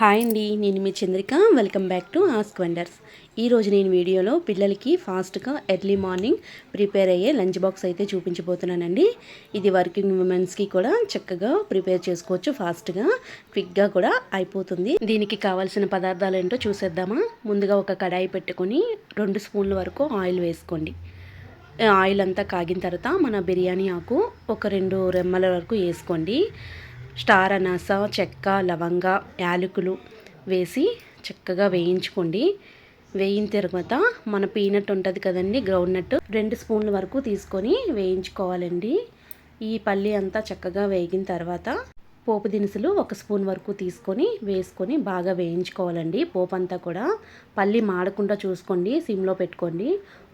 Hi అండి నేను మీ Chandrika. Welcome back to Ask Wonders ఈరోజు నేను వీడియోలో పిల్లలకి ఫాస్ట్గా ఎర్లీ మార్నింగ్ ప్రిపేర్ అయ్యే లంచ్ బాక్స్ అయితే చూపించబోతున్నానండి. ఇది వర్కింగ్ ఉమెన్స్కి కూడా చక్కగా ప్రిపేర్ చేసుకోవచ్చు ఫాస్ట్గా క్విక్గా కూడా అయిపోతుంది. దీనికి కావాల్సిన పదార్థాలు ఏంటో చూసేద్దామా? ముందుగా ఒక కడాయి పెట్టుకొని రెండు స్పూన్ల వరకు ఆయిల్ వేసుకోండి. ఆయిల్ అంతా కాగిన తర్వాత మన బిర్యానీ ఆకు ఒక రెండు రెమ్మల వరకు వేసుకోండి. స్టార్ అనాస చెక్క లవంగ యాలకులు వేసి చక్కగా వేయించుకోండి. వేయిన తర్వాత మన పీనట్ ఉంటుంది కదండి గ్రౌండ్ నట్ రెండు స్పూన్ల వరకు తీసుకొని వేయించుకోవాలండి. ఈ పల్లి అంతా చక్కగా వేగిన తర్వాత పోపు దినుసులు ఒక స్పూన్ వరకు తీసుకొని వేసుకొని బాగా వేయించుకోవాలండి. పోపు అంతా కూడా పల్లి మాడకుండా చూసుకోండి సిమ్లో పెట్టుకోండి.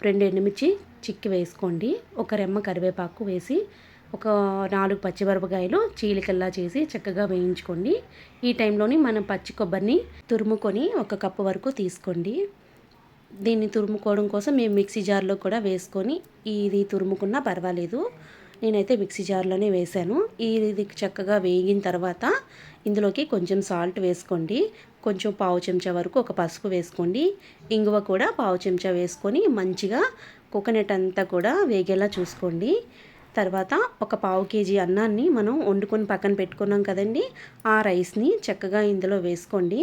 రెండు ఎండుమిర్చి చిక్కి వేసుకోండి. ఒక రెమ్మ కరివేపాకు వేసి ఒక నాలుగు పచ్చిమిరపకాయలు చీలికల్లా చేసి చక్కగా వేయించుకోండి. ఈ టైంలోని మనం పచ్చి కొబ్బరిని తురుముకొని ఒక కప్పు వరకు తీసుకోండి. దీన్ని తురుముకోవడం కోసం మేము మిక్సీ జార్లో కూడా వేసుకొని ఇది తురుముకున్నా పర్వాలేదు. నేనైతే మిక్సీ జార్లోనే వేసాను ఇది చక్కగా వేగిన తర్వాత ఇందులోకి కొంచెం సాల్ట్ వేసుకోండి. కొంచెం పావు చెంచా వరకు ఒక పసుపు వేసుకోండి. ఇంగువ కూడా పావు చెంచా వేసుకొని మంచిగా కోకోనట్ అంతా కూడా వేగేలా చూసుకోండి. తర్వాత ఒక పావు కేజీ అన్నాన్ని మనం వండుకొని పక్కన పెట్టుకున్నాం కదండి. ఆ రైస్ని చక్కగా ఇందులో వేసుకోండి.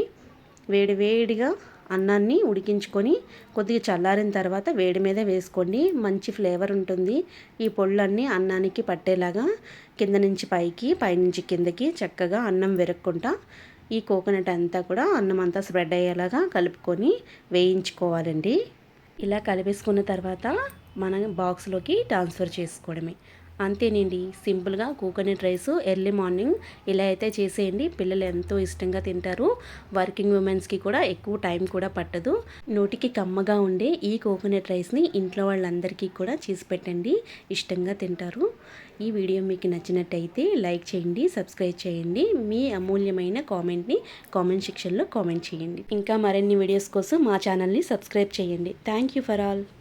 వేడి వేడిగా అన్నాన్ని ఉడికించుకొని కొద్దిగా చల్లారిన తర్వాత వేడి మీద వేసుకోండి. మంచి ఫ్లేవర్ ఉంటుంది. ఈ పొళ్ళన్నీ అన్నానికి పట్టేలాగా కింద నుంచి పైకి పైనుంచి కిందకి చక్కగా అన్నం విరక్కుంటా ఈ కోకోనట్ అంతా కూడా అన్నం అంతా స్ప్రెడ్ అయ్యేలాగా కలుపుకొని వేయించుకోవాలండి. ఇలా కలిపేసుకున్న తర్వాత మన బాక్స్లోకి ట్రాన్స్ఫర్ చేసుకోవడమే. అంతేనండి. సింపుల్గా కోకోనట్ రైస్ ఎర్లీ మార్నింగ్ ఇలా అయితే చేసేయండి. పిల్లలు ఎంతో ఇష్టంగా తింటారు. వర్కింగ్ ఉమెన్స్కి కూడా ఎక్కువ టైం కూడా పట్టదు. నోటికి కమ్మగా ఉండే ఈ కోకోనట్ రైస్ని ఇంట్లో వాళ్ళందరికీ కూడా చేసి పెట్టండి. ఇష్టంగా తింటారు. ఈ వీడియో మీకు నచ్చినట్టయితే లైక్ చేయండి సబ్స్క్రైబ్ చేయండి. మీ అమూల్యమైన కామెంట్ని కామెంట్ సెక్షన్లో కామెంట్ చేయండి. ఇంకా మరిన్ని వీడియోస్ కోసం మా ఛానల్ని సబ్స్క్రైబ్ చేయండి. Thank you for all.